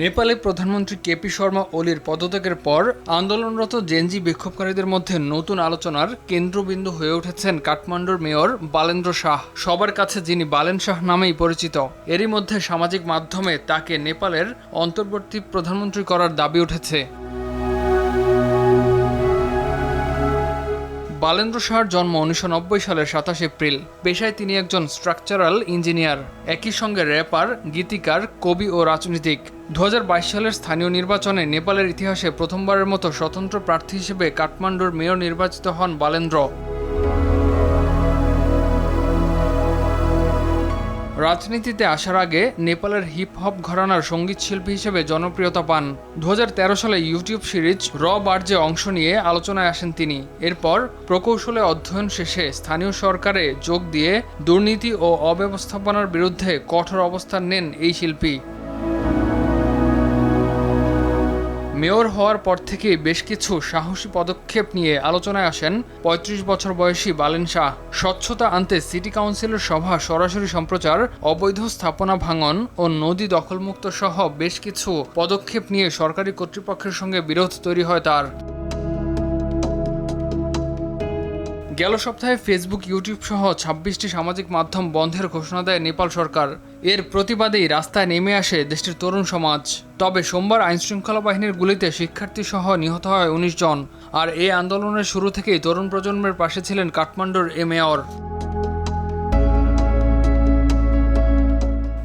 নেপালে প্রধানমন্ত্রী কেপি শর্মা ওলির পদত্যাগের পর আন্দোলনরত জেনজি বিক্ষোভকারীদের মধ্যে নতুন আলোচনার কেন্দ্রবিন্দু হয়ে উঠেছেন কাঠমান্ডুর মেয়র বালেন্দ্র শাহ। সবার কাছে যিনি বালেন শাহ নামেই পরিচিত, এরই মধ্যে সামাজিক মাধ্যমে তাকে নেপালের অন্তর্বর্তী প্রধানমন্ত্রী করার দাবি উঠেছে। বালেন্দ্র শাহর জন্ম উনিশশো নব্বই সালের সাতাশ এপ্রিল। পেশায় তিনি একজন স্ট্রাকচারাল ইঞ্জিনিয়ার একই সঙ্গে র্যাপার গীতিকার, কবি ও রাজনীতিক। দু হাজার বাইশ সালের স্থানীয় নির্বাচনে নেপালের ইতিহাসে প্রথমবারের মতো স্বতন্ত্র প্রার্থী হিসেবে কাঠমান্ডুর মেয়র নির্বাচিত হন বালেন্দ্র। রাজনীতিতে আসার আগে নেপালের হিপ হপ ঘরানার সংগীত শিল্পী হিসেবে জনপ্রিয়তা পান। দু হাজার তেরো সালে ইউটিউব সিরিজ র বার্জে অংশ নিয়ে আলোচনায় আসেন তিনি, এরপর প্রকৌশলে অধ্যয়ন শেষে স্থানীয় সরকারে যোগ দিয়ে দুর্নীতি ও অব্যবস্থাপনার বিরুদ্ধে কঠোর অবস্থান নেন এই শিল্পী। মেয়র হওয়ার পর থেকেই বেশ কিছু সাহসী পদক্ষেপ নিয়ে আলোচনায় আসেন ৩৫ বছর বয়সী বালেন শাহ। স্বচ্ছতা আনতে সিটি কাউন্সিলের সভা সরাসরি সম্প্রচার, অবৈধ স্থাপনা ভাঙন ও নদী দখলমুক্ত সহ বেশ কিছু পদক্ষেপ নিয়ে সরকারি কর্তৃপক্ষের সঙ্গে বিরোধ তৈরি হয় তার। গেল সপ্তাহে ফেসবুক ইউটিউব সহ ছাব্বিশটি সামাজিক মাধ্যম বন্ধের ঘোষণা দেয় নেপাল সরকার। এর প্রতিবাদেই রাস্তায় নেমে আসে দেশটির তরুণ সমাজ। তবে সোমবার আইনশৃঙ্খলা বাহিনীর গুলিতে শিক্ষার্থী সহ নিহত হয় উনিশ জন। আর এই আন্দোলনের শুরু থেকেই তরুণ প্রজন্মের পাশে ছিলেন কাঠমান্ডুর এ মেয়র।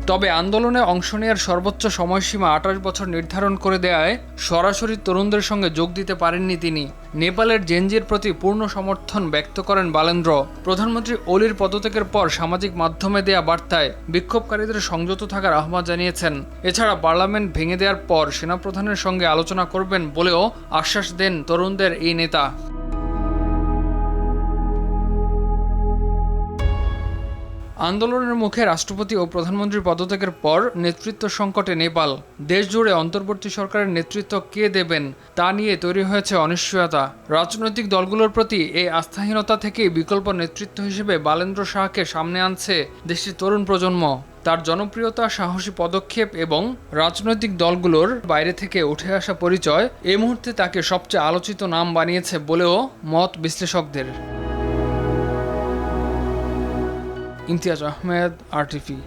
তবে আন্দোলনে অংশ নেওয়ার সর্বোচ্চ সময়সীমা আঠাশ বছর নির্ধারণ করে দেয়ায় সরাসরি তরুণদের সঙ্গে যোগ দিতে পারেননি তিনি। নেপালের জেনজির প্রতি পূর্ণ সমর্থন ব্যক্ত করেন বালেন্দ্র। প্রধানমন্ত্রী ওলির পদত্যাগের পর সামাজিক মাধ্যমে দেয়া বার্তায় বিক্ষোভকারীদের সংযত থাকার আহ্বান জানিয়েছেন। এছাড়া পার্লামেন্ট ভেঙে দেওয়ার পর সেনাপ্রধানের সঙ্গে আলোচনা করবেন বলেও আশ্বাস দেন তরুণদের এই নেতা। আন্দোলনের মুখে রাষ্ট্রপতি ও প্রধানমন্ত্রীর পদত্যাগের পর নেতৃত্ব সংকটে নেপাল। দেশ জুড়ে অন্তর্বর্তী সরকারের নেতৃত্ব কে দেবেন তা নিয়ে তৈরি হয়েছে অনিশ্চয়তা। রাজনৈতিক দলগুলোর প্রতি এই আস্থাহীনতা থেকেই বিকল্প নেতৃত্ব হিসেবে বালেন্দ্র শাহকে সামনে আনছে দেশটির তরুণ প্রজন্ম। তার জনপ্রিয়তা, সাহসী পদক্ষেপ এবং রাজনৈতিক দলগুলোর বাইরে থেকে উঠে আসা পরিচয় এই মুহূর্তে তাকে সবচেয়ে আলোচিত নাম বানিয়েছে বলেও মত বিশ্লেষকদের। ইমতিয়াজ আহমেদ আরটিভি।